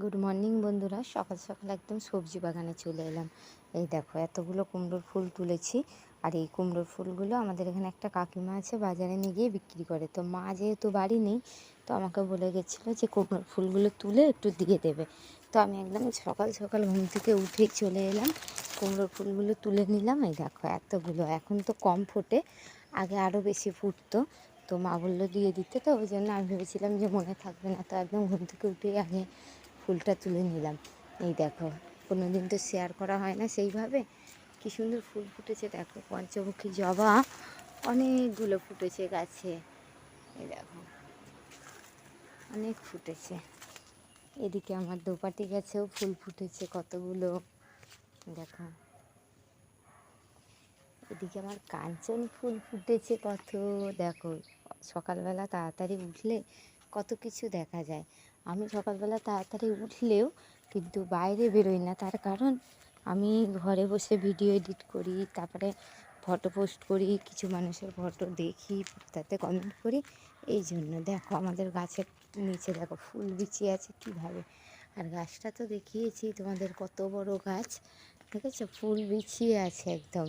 Good morning বন্ধুরা। সকাল সকাল একদম সবজি বাগানে চলে এলাম। এই দেখো, এতগুলো কুমড়োর ফুল তুলেছি। আর এই কুমড়োর ফুলগুলো আমাদের এখানে একটা কাকিমা আছে, বাজারে নিয়ে গিয়ে বিক্রি করে। তো মা যেহেতু বাড়ি নেই, তো আমাকে বলে গেছিল যে, কুমড়োর ফুলগুলো তুলে একটু দিয়ে দেবে। তো আমি একদম সকাল সকাল ঘুম থেকে উঠেই চলে এলাম, কুমড়োর ফুলগুলো তুলে নিলাম। এই দেখো, এতগুলো। এখন তো কম ফোটে, আগে আরও বেশি ফুটতো। তো মা বলল দিয়ে দিতে। তো ওই জন্য আমি ভেবেছিলাম যে, মনে থাকবে না। তো একদম ঘুম থেকে উঠেই আগে ফুলটা তুলে নিলাম। এই দেখো কোনো দিন তো শেয়ার করা হয় না সেইভাবে। কি সুন্দর ফুল ফুটেছে, দেখো, পঞ্চমুখী জবা, অনেকগুলো ফুটেছে গাছে। এই দেখো, অনেক ফুটেছে। এদিকে আমার দোপাটি গাছেও ফুল ফুটেছে কতগুলো। দেখো, এদিকে আমার কাঞ্চন ফুল ফুটেছে কত। দেখো, সকালবেলা তাড়াতাড়ি উঠলে কত কিছু দেখা যায়। আমি সকালবেলা তাড়াতাড়ি উঠলেও কিন্তু বাইরে বেরোই না। তার কারণ আমি ঘরে বসে ভিডিও এডিট করি, তারপরে ফটো পোস্ট করি, কিছু মানুষের ফটো দেখি, তাতে কমেন্ট করি। এই জন্য দেখো আমাদের গাছের নিচে দেখো ফুল বিছিয়ে আছে কীভাবে। আর গাছটা তো দেখিয়েছি তোমাদের কত বড় গাছ ঠিক আছে ফুল বিছিয়ে আছে একদম।